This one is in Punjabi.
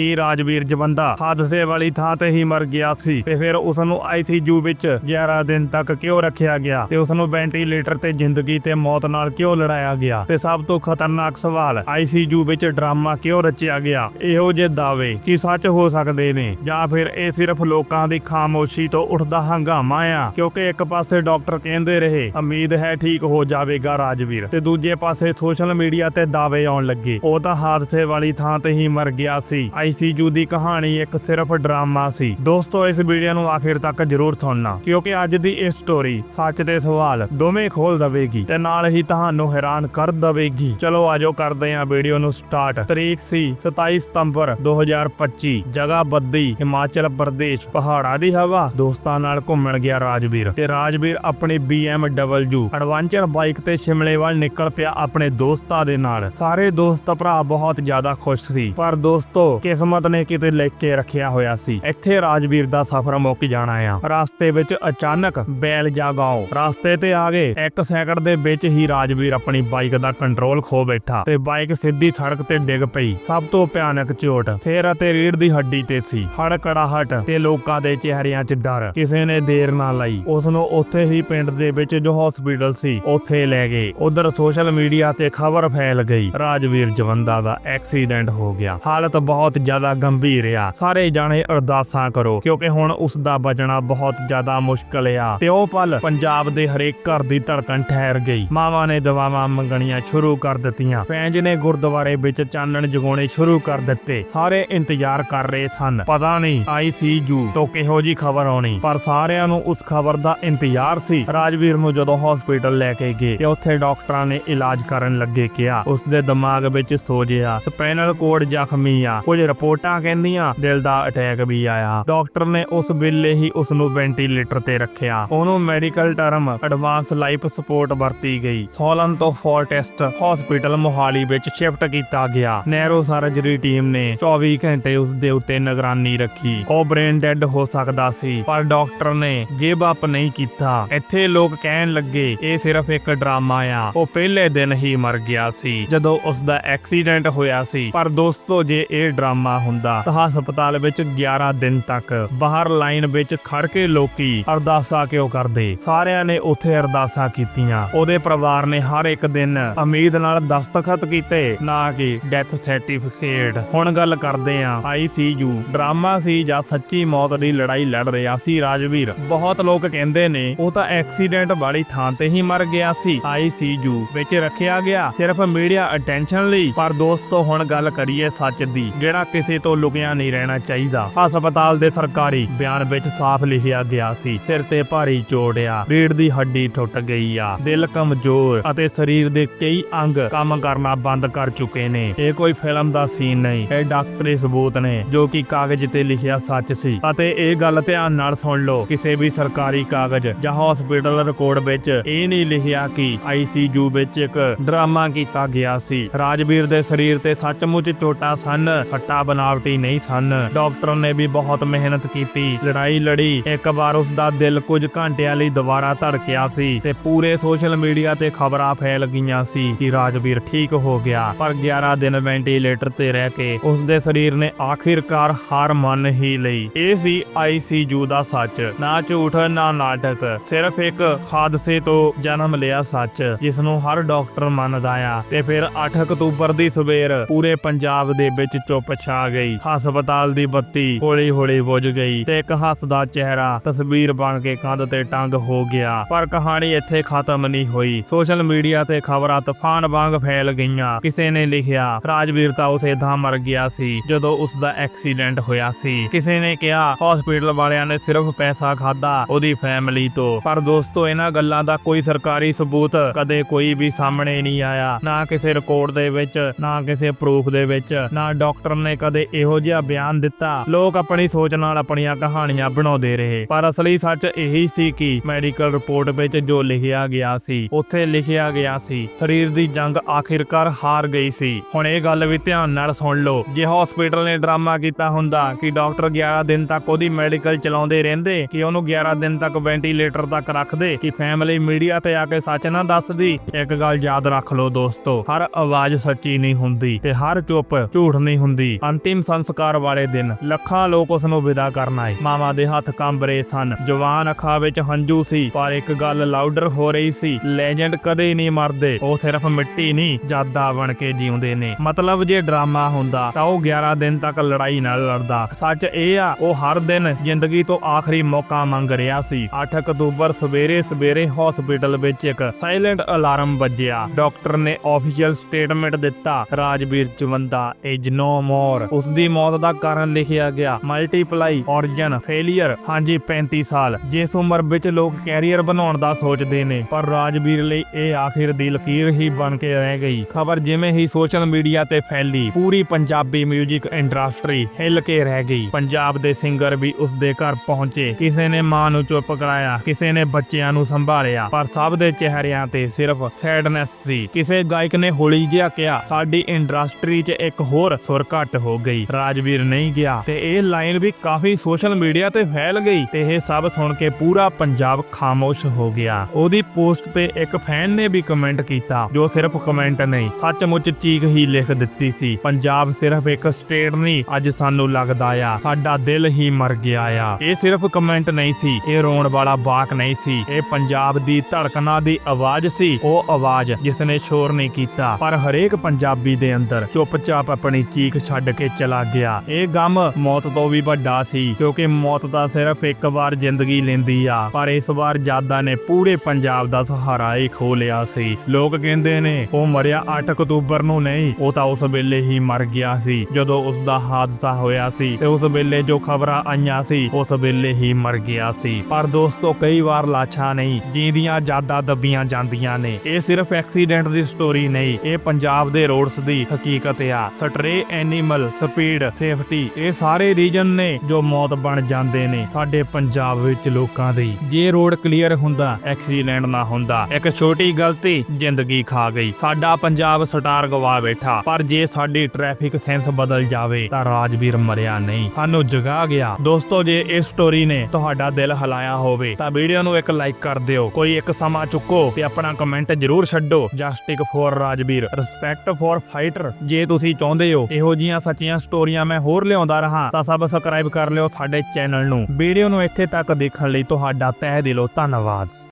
ਕਿ ਰਾਜਵੀਰ ਜਵੰਦਾ ਹਾਦਸੇ ਵਾਲੀ ਥਾਂ ਤੇ ਹੀ ਮਰ ਗਿਆ ਸੀ ਤੇ ਫਿਰ ਉਸ ਨੂੰ ਆਈਸੀਯੂ ਵਿੱਚ 11 ਦਿਨ ਤੱਕ ਕਿਉਂ ਰੱਖਿਆ ਗਿਆ ਤੇ ਉਸ ਨੂੰ ਵੈਂਟੀਲੇਟਰ ਤੇ ਜ਼ਿੰਦਗੀ ਤੇ ਮੌਤ ਨਾਲ ਕਿਉਂ ਲੜਾਇਆ ਗਿਆ ਤੇ ਸਭ ਤੋਂ ਖਤਰਨਾਕ ਸਵਾਲ ਆਈਸੀਯੂ ਵਿੱਚ ਡਰਾਮਾ ਕਿਉਂ ਰਚਿਆ ਗਿਆ? ਇਹੋ ਜਿਹੇ ਦਾਅਵੇ ਕੀ ਸੱਚ ਹੋ ਸਕਦੇ ਨੇ? ਜਾਂ ਫਿਰ ਇਹ ਸਿਰਫ ਲੋਕਾਂ ਦੀ ਖਾਮੋਸ਼ੀ ਤੋਂ ਉੱਠਦਾ ਹੰਗਾਮਾ ਆ? ਕਿਉਂਕਿ ਇੱਕ ਪਾਸੇ ਡਾਕਟਰ ਕਹਿੰਦੇ ਰਹੇ, ਉਮੀਦ ਹੈ ਠੀਕ ਹੋ ਜਾਵੇਗਾ ਰਾਜਵੀਰ ਤੇ ਦੂਜੇ ਪਾਸੇ ਸੋਸ਼ਲ ਮੀਡੀਆ ਤੇ ਦਾਅਵੇ ਆਉਣ ਲੱਗੇ। ਉਹ ਤਾਂ ਹਾਦਸੇ ਵਾਲੀ ਥਾਂ ਤੇ ਹੀ ਮਰ ਗਿਆ ਸੀ। ਆਈਸੀਯੂ ਦੀ ਕਹਾਣੀ, ਇੱਕ ਸਿਰਫ ਡਰਾਮਾ ਸੀ। ਦੋਸਤੋ, ਇਸ ਵੀਡੀਓ ਨੂੰ ਆਖਿਰ ਤੱਕ ਜਰੂਰ ਸੁਣਨਾ, ਕਿਉਂਕਿ ਅੱਜ ਦੀ ਇਹ ਸਟੋਰੀ ਸੱਚ ਤੇ ਸਵਾਲ ਦੋਵੇਂ ਖੋਲ ਦਵੇਗੀ ਤੇ ਨਾਲ ਹੀ ਤੁਹਾਨੂੰ ਹੈਰਾਨ ਕਰ ਦਵੇਗੀ। ਚਲੋ ਆਜੋ ਕਰਦੇ ਹਾਂ ਵੀਡੀਓ ਨੂੰ ਸਟਾਰਟ ਤਰੀਕ ਸੀ 27 ਸਤੰਬਰ 2025 ਜਗ੍ਹਾ ਬੱਦੀ, ਹਿਮਾਚਲ ਪ੍ਰਦੇਸ਼, ਪਹਾੜਾਂ ਦੀ ਹਵਾ, ਦੋਸਤਾਂ ਨਾਲ ਘੁੰਮਣ ਗਿਆ ਰਾਜਵੀਰ ਤੇ ਰਾਜਵੀਰ ਆਪਣੀ BMW ਐਡਵੈਂਚਰ ਬਾਈਕ ਤੇ ਸ਼ਿਮਲੇ ਵੱਲ ਨਿਕਲ ਪਿਆ ਆਪਣੇ ਦੋਸਤਾਂ ਦੇ ਨਾਲ। ਸਾਰੇ ਦੋਸਤ ਭਰਾ ਬਹੁਤ ਜ਼ਿਆਦਾ ਖੁਸ਼ ਸੀ, ਪਰ ਦੋਸਤੋ ਕਿਸਮਤ ਨੇ ਕਿਤੇ ਲਿਖ ਕੇ ਰੱਖਿਆ ਹੋਇਆ ਸੀ। ਇੱਥੇ ਰਾਜਵੀਰ ਦਾ ਸਫ਼ਰ ਮੁੱਕ ਜਾਣਾ ਆ। ਰਸਤੇ ਵਿੱਚ ਅਚਾਨਕ ਬੈਲ ਜਾਗਾਓ। ਰਸਤੇ ਤੇ ਆ ਗਏ। ਇੱਕ ਸੈਕਿੰਡ ਦੇ ਵਿੱਚ ਹੀ ਰਾਜਵੀਰ ਆਪਣੀ ਬਾਈਕ ਦਾ ਕੰਟਰੋਲ ਖੋ ਬੈਠਾ ਤੇ ਬਾਈਕ ਸਿੱਧੀ ਸੜਕ ਤੇ ਡਿੱਗ ਪਈ। ਸਭ ਤੋਂ ਭਿਆਨਕ ਚੋਟ। ਫੇਰ ਅਤੇ ਰੀੜ ਦੀ ਹੱਡੀ ਤੇ ਸੀ। ਹੜਕੜਾਹਟ ਤੇ ਲੋਕਾਂ ਦੇ ਚਿਹਰਿਆਂ 'ਚ ਡਰ। ਕਿਸੇ ਨੇ ਦੇਰ ਨਾ ਲਾਈ। ਉਸ ਨੂੰ ਉੱਥੇ ਹੀ ਪਿੰਡ ਦੇ ਵਿੱਚ ਜੋ ਹਸਪੀਟਲ ਸੀ, ਉੱਥੇ ਲੈ ਗਏ। ਉਧਰ ਸੋਸ਼ਲ ਮੀਡੀਆ ਤੇ ਖਬਰ ਫੈਲ ਗਈ। ਰਾਜਵੀਰ ਜਵੰਦਾ ਦਾ ਐਕਸੀਡੈਂਟ ਹੋ ਗਿਆ। ਹਾਲਤ ਬਹੁਤ ਜ਼ਿਆਦਾ ਗੰਭੀਰ ਆ। ਸਾਰੇ ਜਾਣੇ ਅਰਦਾਸਾਂ ਕਰੋ, ਕਿਉਂਕਿ ਹੁਣ ਉਸ ਦਾ ਬਚਣਾ ਬਹੁਤ ਜ਼ਿਆਦਾ ਮੁਸ਼ਕਲ ਆ। ਤੇ ਉਹ ਪਲ, ਪੰਜਾਬ ਦੇ ਹਰੇਕ ਘਰ ਦੀ ਧੜਕਣ ਠਹਿਰ ਗਈ। ਮਾਵਾਂ ਨੇ ਦਵਾਵਾਂ ਮੰਗਣੀਆਂ ਸ਼ੁਰੂ ਕਰ ਦਿੱਤੀਆਂ। ਪੈਂਜ ਨੇ ਗੁਰਦੁਆਰੇ ਵਿੱਚ ਚਾਨਣ ਜਗਾਉਣੇ ਸ਼ੁਰੂ ਕਰ ਦਿੱਤੇ। ਸਾਰੇ ਇੰਤਜ਼ਾਰ ਕਰ ਰਹੇ ਸਨ। ਪਤਾ ਨਹੀਂ ਆਈਸੀਯੂ ਤੋਂ ਕਿਹੋ ਜੀ ਖਬਰ ਆਉਣੀ। ਪਰ ਸਾਰਿਆਂ ਨੂੰ ਉਸ ਖਬਰ ਦਾ ਇੰਤਜ਼ਾਰ ਸੀ। ਰਾਜਵੀਰ ਨੂੰ ਜਦੋਂ ਹਸਪੀਟਲ ਲੈ ਕੇ ਗਏ ਤੇ ਉੱਥੇ ਡਾਕਟਰਾਂ ਨੇ ਇਲਾਜ ਕਰਨ ਲੱਗੇ ਕਿਹਾ ਉਸ ਦੇ ਦਿਮਾਗ ਵਿੱਚ ਸੋਜਿਆ ਆ ਸਪਾਈਨਲ ਕੋਡ ਜ਼ਖਮੀ ਆ, ਕੁਝ ਰਿਪੋਰਟਾਂ ਕਹਿੰਦੀਆਂ, ਦਿਲ ਦਾ ਅਟੈਕ ਵੀ ਆਇਆ। ਡਾਕਟਰ ਨੇ ਉਸ ਵੇਲੇ ਹੀ ਉਸ ਨੂੰ ਵੈਂਟੀਲੇਟਰ ਤੇ ਰੱਖਿਆ। ਉਹਨੂੰ medical term advance life support ਵਰਤੀ ਗਈ। ਸੋਲਨ ਤੋਂ ਫੋਰਟੈਸਟ ਹਸਪੀਟਲ ਮੋਹਾਲੀ ਵਿੱਚ ਸ਼ਿਫਟ ਕੀਤਾ ਗਿਆ। ਨੈਰੋ ਸਰਜਰੀ ਟੀਮ ਨੇ 24 ਘੰਟੇ ਉਸ ਦੇ ਉੱਤੇ ਨਿਗਰਾਨੀ ਰੱਖੀ। ਉਹ ਬ੍ਰੇਨ ਡੈੱਡ ਹੋ ਸਕਦਾ ਸੀ, ਪਰ ਡਾਕਟਰ ਨੇ ਗਿਵ ਅਪ ਨਹੀਂ ਕੀਤਾ। ਇੱਥੇ ਲੋਕ ਕਹਿਣ ਲੱਗੇ, ਇਹ ਸਿਰਫ ਇੱਕ ਡਰਾਮਾ ਆ। ਉਹ ਪਹਿਲੇ ਦਿਨ ਹੀ ਮਰ ਗਿਆ ਸੀ, ਜਦੋਂ ਉਸ ਦਾ ਐਕਸੀਡੈਂਟ ਹੋਇਆ ਸੀ। ਪਰ ਦੋਸਤੋ, ਜੇ ਇਹ ਡਰਾਮਾ ਹੁੰਦਾ। ਤਾਂ ਹਸਪਤਾਲ ਵਿੱਚ 11 ਦਿਨ ਤੱਕ। ਬਾਹਰ ਲਾਈਨ ਵਿੱਚ ਖੜ ਕੇ ਲੋਕੀ ਅਰਦਾਸਾਂ ਕਿਉਂ ਕਰਦੇ? ਸਾਰਿਆਂ ਨੇ ਉੱਥੇ ਅਰਦਾਸਾਂ ਕੀਤੀਆਂ। ਉਹਦੇ ਪਰਿਵਾਰ ਨੇ ਹਰ ਇੱਕ ਦਿਨ ਉਮੀਦ ਨਾਲ ਦਸਤਖਤ ਕੀਤੇ, ਨਾ ਕਿ ਡੈਥ ਸਰਟੀਫਿਕੇਟ। ਹੁਣ ਗੱਲ ਕਰਦੇ ਆਂ ਆਈਸੀਯੂ ਡਰਾਮਾ ਸੀ ਜਾਂ ਸੱਚੀ ਮੌਤ ਦੀ ਲੜਾਈ ਲੜ ਰਿਹਾ ਸੀ ਰਾਜਵੀਰ? ਬਹੁਤ ਲੋਕ ਕਹਿੰਦੇ ਨੇ, ਉਹ ਤਾਂ ਐਕਸੀਡੈਂਟ ਵਾਲੀ ਥਾਂ ਤੇ ਹੀ ਮਰ ਗਿਆ ਸੀ। ਆਈਸੀਯੂ ਵਿੱਚ ਰੱਖਿਆ ਗਿਆ ਸਿਰਫ ਮੀਡੀਆ ਅਟੈਂਸ਼ਨ ਲਈ। ਪਰ ਦੋਸਤੋ, ਹੁਣ ਗੱਲ ਕਰੀਏ ਸੱਚ ਦੀ, ਜਿਹੜਾ ਕਿਸੇ ਤੋਂ ਲੁਕਿਆ ਨਹੀਂ ਰਹਿਣਾ ਚਾਹੀਦਾ। ਹਸਪਤਾਲ ਦੇ ਸਰਕਾਰੀ ਬਿਆਨ ਵਿੱਚ ਸਾਫ਼ ਲਿਖਿਆ ਗਿਆ ਸੀ, ਸਿਰ ਤੇ ਭਾਰੀ ਚੋਟ ਆ ਰੀੜ ਦੀ ਹੱਡੀ ਟੁੱਟ ਗਈ ਆ, ਦਿਲ ਕਮਜ਼ੋਰ ਅਤੇ ਸਰੀਰ ਦੇ ਕਈ ਅੰਗ ਕੰਮ ਕਰਨਾ ਬੰਦ ਕਰ ਚੁੱਕੇ ਨੇ। ਇਹ ਕੋਈ ਫਿਲਮ ਦਾ ਸੀਨ ਨਹੀਂ, ਇਹ ਡਾਕਟਰੀ ਸਬੂਤ ਨੇ, ਜੋ ਕਿ ਕਾਗਜ਼ ਤੇ ਲਿਖਿਆ ਸੱਚ ਸੀ। ਅਤੇ ਇਹ ਗੱਲ ਧਿਆਨ ਨਾਲ ਸੁਣ ਲਓ, ਕਿਸੇ ਵੀ ਸਰਕਾਰੀ ਕਾਗਜ਼ ਜਾਂ ਹਸਪੀਟਲ ਰਿਕਾਰਡ ਵਿੱਚ ਇਹ ਨਹੀਂ ਲਿਖਿਆ ਕਿ ਆਈਸੀਯੂ ਵਿੱਚ ਇੱਕ ਡਰਾਮਾ ਕੀਤਾ ਗਿਆ ਸੀ। ਰਾਜਵੀਰ ਦੇ ਸਰੀਰ ਤੇ ਸੱਚਮੁੱਚ ਚੋਟਾਂ ਸਨ, ਸੱਟਾ ਬਨਾਵਟੀ ਨਹੀਂ ਸਨ। ਡਾਕਟਰ ਨੇ ਵੀ ਬਹੁਤ ਮਿਹਨਤ ਕੀਤੀ। ਲੜਾਈ ਲੜੀ, ਇੱਕ ਵਾਰ ਉਸ ਦਾ ਦਿਲ ਕੁਝ ਘੰਟਿਆਂ ਲਈ ਦੁਬਾਰਾ ਧੜਕਿਆ ਸੀ ਤੇ ਪੂਰੇ ਸੋਸ਼ਲ ਮੀਡੀਆ ਤੇ ਖਬਰਾਂ ਫੈਲ ਗਈਆਂ ਸੀ ਕਿ ਰਾਜਵੀਰ ਠੀਕ ਹੋ ਗਿਆ। ਪਰ 11 ਦਿਨ ਵੈਂਟੀਲੇਟਰ ਤੇ ਰਹਿ ਕੇ ਉਸ ਦੇ ਸਰੀਰ ਨੇ ਆਖਿਰਕਾਰ ਹਾਰ ਮੰਨ ਹੀ ਲਈ। ਇਹ ਸੀ ਆਈਸੀਯੂ ਦਾ ਸੱਚ। ਨਾ ਝੂਠ, ਨਾ ਨਾਟਕ। ਸਿਰਫ ਇੱਕ ਹਾਦਸੇ ਤੋਂ ਜਨਮ ਲਿਆ ਸੱਚ ਜਿਸ ਨੂੰ ਹਰ ਡਾਕਟਰ ਮੰਨਦਾ ਆ। ਤੇ ਫਿਰ 8 ਅਕਤੂਬਰ ਦੀ ਸਵੇਰ ਪੂਰੇ ਪੰਜਾਬ ਦੇ ਵਿੱਚ ਚੁੱਪ ਛਾ ਗਈ। ਹਸਪਤਾਲ ਦੀ ਬੱਤੀ ਹੌਲੀ-ਹੌਲੀ ਬੁਝ ਗਈ ਤੇ ਇੱਕ ਹੱਸਦਾ ਚਿਹਰਾ ਤਸਵੀਰ ਬਣ ਕੇ ਕੰਧ ਤੇ ਟੰਗ ਹੋ ਗਿਆ। ਪਰ ਕਹਾਣੀ ਇੱਥੇ ਖਤਮ ਨਹੀਂ ਹੋਈ। ਸੋਸ਼ਲ ਮੀਡੀਆ ਤੇ ਖਬਰਾਂ ਤੂਫਾਨ ਵਾਂਗ ਫੈਲ ਗਈਆਂ। ਕਿਸੇ ਨੇ ਲਿਖਿਆ, ਰਾਜਵੀਰ ਤਾਂ ਉਸੇ ਥਾਂ ਮਰ ਗਿਆ ਸੀ, ਜਦੋਂ ਉਸ ਦਾ ਐਕਸੀਡੈਂਟ ਹੋਇਆ ਸੀ। ਕਿਸੇ ਨੇ ਕਿਹਾ, ਹਸਪੀਟਲ ਵਾਲਿਆਂ ਨੇ ਸਿਰਫ ਪੈਸਾ ਖਾਦਾ ਉਹਦੀ ਫੈਮਿਲੀ ਤੋਂ। ਪਰ ਦੋਸਤੋ, ਇਹਨਾਂ ਗੱਲਾਂ ਦਾ ਕੋਈ ਸਰਕਾਰੀ ਸਬੂਤ ਕਦੇ ਕੋਈ ਵੀ ਸਾਹਮਣੇ ਨਹੀਂ ਆਇਆ। ਨਾ ਕਿਸੇ ਰਿਕਾਰਡ ਦੇ ਵਿੱਚ, ਨਾ ਕਿਸੇ ਪ੍ਰੂਫ ਦੇ ਵਿੱਚ, ਨਾ ਡਾਕਟਰ ਨੇ ਕਦੇ ਇਹੋ ਜਿਹਾ ਬਿਆਨ ਦਿੱਤਾ। ਲੋਕ ਆਪਣੀ ਸੋਚ ਨਾਲ ਆਪਣੀਆਂ ਕਹਾਣੀਆਂ ਬਣਾਉਂਦੇ ਰਹੇ। ਪਰ ਅਸਲੀ ਸੱਚ ਇਹੀ ਸੀ ਕਿ ਮੈਡੀਕਲ ਰਿਪੋਰਟ ਵਿੱਚ ਜੋ ਲਿਖਿਆ ਗਿਆ ਸੀ, ਉੱਥੇ ਲਿਖਿਆ ਗਿਆ ਸੀ, ਸਰੀਰ ਦੀ ਜੰਗ ਆਖਿਰਕਾਰ ਹਾਰ ਗਈ ਸੀ। ਹੁਣ ਇਹ ਗੱਲ ਵੀ ਧਿਆਨ ਨਾਲ ਸੁਣ ਲਓ। ਜੇ ਹਸਪੀਟਲ ਨੇ ਡਰਾਮਾ ਕੀਤਾ ਹੁੰਦਾ ਕਿ ਡਾਕਟਰ 11 ਦਿਨ ਤੱਕ ਉਹਦੀ ਮੈਡੀਕਲ ਚਲਾਉਂਦੇ ਰਹਿੰਦੇ, ਕਿ ਉਹਨੂੰ 11 ਦਿਨ ਤੱਕ ਵੈਂਟੀਲੇਟਰ ਤੱਕ ਰੱਖਦੇ, ਕਿ ਫੈਮਿਲੀ ਮੀਡੀਆ ਤੇ ਆ ਕੇ ਸੱਚ ਨਾ ਦੱਸਦੀ। ਇੱਕ ਗੱਲ ਯਾਦ ਰੱਖ ਲਓ ਦੋਸਤੋ, ਹਰ ਆਵਾਜ਼ ਸੱਚੀ ਨਹੀਂ ਹੁੰਦੀ ਤੇ ਹਰ ਚੁੱਪ ਝੂਠ ਨਹੀਂ ਹੁੰਦੀ। ਅੰਤਿਮ ਸੰਸਕਾਰ ਵਾਲੇ ਦਿਨ ਲੱਖਾਂ ਲੋਕ ਉਸ ਨੂੰ ਵਿਦਾ ਕਰਨ ਆਏ। ਮਾਮਾ ਦੇ ਹੱਥ ਕੰਬ ਰਹੇ ਸਨ। ਜਵਾਨ ਅੱਖਾਂ ਵਿੱਚ ਹੰਝੂ ਸੀ, ਪਰ ਇੱਕ ਗੱਲ ਲਾਊਡਰ ਹੋ ਰਹੀ ਸੀ ਲੈਜੈਂਡ ਕਦੇ ਨਹੀਂ ਮਰਦੇ, ਉਹ ਸਿਰਫ ਮਿੱਟੀ ਨਹੀਂ, ਜਾਦਾ ਬਣ ਕੇ ਜਿਉਂਦੇ ਨੇ। ਮਤਲਬ ਜੇ ਡਰਾਮਾ ਹੁੰਦਾ, ਤਾਂ ਉਹ 11 ਦਿਨ ਤੱਕ ਲੜਾਈ ਨਾਲ ਲੜਦਾ। ਸੱਚ ਇਹ ਆ, ਉਹ ਹਰ ਦਿਨ ਜ਼ਿੰਦਗੀ ਤੋਂ ਆਖਰੀ ਮੌਕਾ ਮੰਗ ਰਿਹਾ ਸੀ। 8 ਅਕਤੂਬਰ ਸਵੇਰੇ ਸਵੇਰੇ ਹਸਪੀਟਲ ਵਿੱਚ ਇੱਕ ਸਾਇਲੈਂਟ ਅਲਾਰਮ ਵੱਜਿਆ। ਡਾਕਟਰ ਨੇ ਆਫੀਸ਼ੀਅਲ ਸਟੇਟਮੈਂਟ ਦਿੱਤਾ, ਰਾਜਵੀਰ ਚਵੰਦਾ ਇਜ ਨੋ ਮੋਰ ਉਸ ਦੀ ਮੌਤ ਦਾ ਕਾਰਨ ਲਿਖਿਆ ਗਿਆ। Multiple organ failure. ਹਾਂਜੀ 35 ਸਾਲ। ਜਿਸ ਉਮਰ ਵਿੱਚ ਲੋਕ ਕੈਰੀਅਰ ਬਣਾਉਣ ਦਾ ਸੋਚਦੇ ਨੇ, ਪਰ ਰਾਜਵੀਰ ਲਈ ਇਹ ਆਖਿਰ ਦੀ ਲਕੀਰ ਹੀ ਬਣ ਕੇ ਰਹਿ ਗਈ। ਖਬਰ ਜਿਵੇਂ ਹੀ ਸੋਸ਼ਲ ਮੀਡੀਆ ਤੇ ਫੈਲੀ, ਪੂਰੀ ਪੰਜਾਬੀ 뮤직 ਇੰਡਸਟਰੀ ਹਿੱਲ ਕੇ ਰਹਿ ਗਈ। ਪੰਜਾਬ ਦੇ ਸਿੰਗਰ ਵੀ ਉਸ ਦੇ ਘਰ ਪਹੁੰਚੇ। ਕਿਸੇ ਨੇ ਮਾਂ ਨੂੰ ਚੁੱਪ ਕਰਾਇਆ, ਕਿਸੇ ਨੇ ਬੱਚਿਆਂ ਨੂੰ ਸੰਭਾਲਿਆ, ਪਰ ਸਭ ਦੇ ਚਿਹਰਿਆਂ ਤੇ ਸਿਰਫ ਸੈਡਨੈਸ ਸੀ। ਕਿਸੇ ਗਾਇਕ ਨੇ ਹੌਲੀ ਜਿਹਾ ਕਿਹਾ, ਸਾਡੀ ਇੰਡਸਟਰੀ 'ਚ ਇੱਕ ਹੋਰ ਸੁਰ ਘੱਟ ਹੋ ਗਈ। ਰਾਜਵੀਰ ਨਹੀਂ ਗਿਆ ਤੇ ਇਹ ਲਾਈਨ ਵੀ ਕਾਫੀ ਸੋਸ਼ਲ ਮੀਡੀਆ ਤੇ ਫੈਲ ਗਈ ਤੇ ਇਹ ਸਭ ਸੁਣ ਕੇ ਪੂਰਾ ਪੰਜਾਬ ਖਾਮੋਸ਼ ਹੋ ਗਿਆ। ਉਹਦੀ ਪੋਸਟ ਤੇ ਇੱਕ ਫੈਨ ਨੇ ਵੀ ਕਮੈਂਟ ਕੀਤਾ, ਜੋ ਸਿਰਫ ਕਮੈਂਟ ਨਹੀਂ, ਸੱਚਮੁੱਚ ਚੀਖ ਹੀ ਲਿਖ ਦਿੱਤੀ ਸੀ। ਪੰਜਾਬ ਸਿਰਫ ਇੱਕ ਸਟੇਟ ਨਹੀਂ, ਅੱਜ ਸਾਨੂੰ ਲੱਗਦਾ ਆ, ਸਾਡਾ ਦਿਲ ਹੀ ਮਰ ਗਿਆ ਆ। ਇਹ ਸਿਰਫ ਕਮੈਂਟ ਨਹੀਂ ਸੀ, ਇਹ ਰੋਣ ਵਾਲਾ ਬਾਕ ਨਹੀਂ ਸੀ। ਇਹ ਪੰਜਾਬ ਦੀ ਧੜਕਣਾਂ ਦੀ ਆਵਾਜ਼ ਸੀ, ਉਹ ਆਵਾਜ਼ ਜਿਸ ਨੇ ਸ਼ੋਰ ਨਹੀਂ ਕੀਤਾ, ਪਰ ਹਰੇਕ ਪੰਜਾਬੀ ਦੇ ਅੰਦਰ ਚੁੱਪਚਾਪ ਆਪਣੀ ਚੀਖ ਛੱਡ ਕੇ ਚਲਾ ਗਿਆ। ਇਹ ਗਮ ਮੌਤ ਤੋਂ ਵੀ ਵੱਡਾ ਸੀ, ਕਿਉਂਕਿ ਮੌਤ ਦਾ ਸਿਰਫ ਇੱਕ ਵਾਰ ਜ਼ਿੰਦਗੀ ਲੈਂਦੀ ਆ। ਪਰ ਇਸ ਵਾਰ ਜਾਦਾ ਨੇ ਪੂਰੇ ਪੰਜਾਬ ਦਾ ਸਹਾਰਾ ਹੀ ਖੋ ਲਿਆ ਸੀ। ਲੋਕ ਕਹਿੰਦੇ ਨੇ, ਉਹ ਮਰਿਆ 8 ਅਕਤੂਬਰ ਨੂੰ ਨਹੀਂ, ਉਹ ਤਾਂ ਉਸ ਵੇਲੇ ਹੀ ਮਰ ਗਿਆ ਸੀ। ਜਦੋਂ ਉਸ ਦਾ ਹਾਦਸਾ ਹੋਇਆ ਸੀ ਤੇ ਉਸ ਵੇਲੇ ਜੋ ਖਬਰਾਂ ਆਈਆਂ ਸੀ, ਉਸ ਵੇਲੇ ਹੀ ਮਰ ਗਿਆ ਸੀ। ਪਰ ਦੋਸਤੋ, ਕਈ ਵਾਰ ਲਾਸ਼ਾਂ ਨਹੀਂ, ਜੀਂਦੀਆਂ ਜਾਦਾ ਦੱਬੀਆਂ ਜਾਂਦੀਆਂ ਨੇ। ਇਹ ਸਿਰਫ ਐਕਸੀਡੈਂਟ ਦੀ ਸਟੋਰੀ ਨਹੀਂ, ਇਹ ਪੰਜਾਬ ਦੇ ਰੋਡਸ ਦੀ ਹਕੀਕਤ ਆ। ਸਟਰੇ ਐਨੀਮਲ ਸਪੀਡ ਸੇਫਟੀ ਇਹ ਸਾਰੇ ਰੀਜਨ ਨੇ ਜੋ ਮੌਤ ਬਣ ਜਾਂਦੇ ਨੇ ਸਾਡੇ ਪੰਜਾਬ ਵਿੱਚ ਲੋਕਾਂ ਦੀ। ਜੇ ਰੋਡ ਕਲੀਅਰ ਹੁੰਦਾ ਐਕਸੀਡੈਂਟ ਨਾ ਹੁੰਦਾ, ਇੱਕ ਛੋਟੀ ਗਲਤੀ ਜ਼ਿੰਦਗੀ ਖਾ ਗਈ। ਸਾਡਾ ਪੰਜਾਬ ਸਟਾਰ ਗਵਾ ਬੈਠਾ, ਪਰ ਜੇ ਸਾਡੀ ਟ੍ਰੈਫਿਕ ਸੈਂਸ ਬਦਲ ਜਾਵੇ, ਤਾਂ ਰਾਜਵੀਰ ਮਰਿਆ ਨਹੀਂ। ਸਾਨੂੰ ਜਗਾ ਗਿਆ। ਦੋਸਤੋ, ਜੇ ਇਸ ਸਟੋਰੀ ਨੇ ਤੁਹਾਡਾ ਦਿਲ ਹਲਾਇਆ ਹੋਵੇ, ਤਾਂ ਵੀਡੀਓ ਨੂੰ ਇੱਕ ਲਾਈਕ ਕਰ ਦਿਓ। ਕੋਈ ਇੱਕ ਸਮਾਂ ਚੁੱਕੋ ਤੇ ਆਪਣਾ ਕਮੈਂਟ ਜ਼ਰੂਰ ਛੱਡੋ। Justice for Rajveer respect for fighter ਜੇ ਤੁਸੀਂ ਚਾਹੁੰਦੇ ਹੋ ਇਹੋ ਜੀਆਂ ਸੱਚੀਆਂ ਸਟੋਰੀਆਂ ਮੈਂ ਹੋਰ ਲਿਆਉਂਦਾ ਰਹਾ, ਤਾਂ ਸਬਸਕ੍ਰਾਈਬ ਕਰ ਲਿਓ ਸਾਡੇ ਚੈਨਲ ਨੂੰ। ਵੀਡੀਓ ਨੂੰ ਇੱਥੇ ਤੱਕ ਦੇਖਣ ਲਈ ਤੁਹਾਡਾ ਤਹਿ ਦਿਲੋਂ ਧੰਨਵਾਦ।